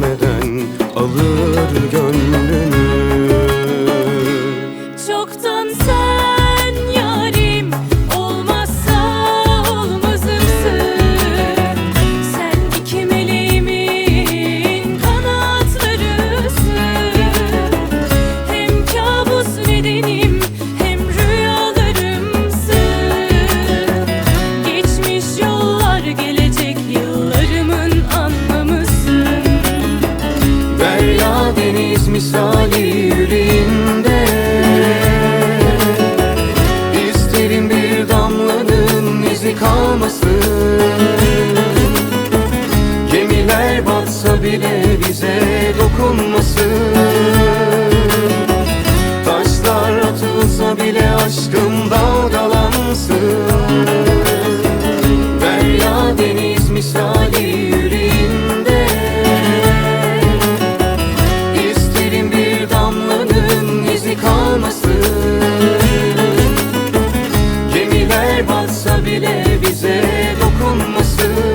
vermeden alır gönlünü. deniz misali yüreğinde İsterim bir damlanın izi kalmasın. Gemiler batsa bile bize dokunmasın. bize dokunmasın.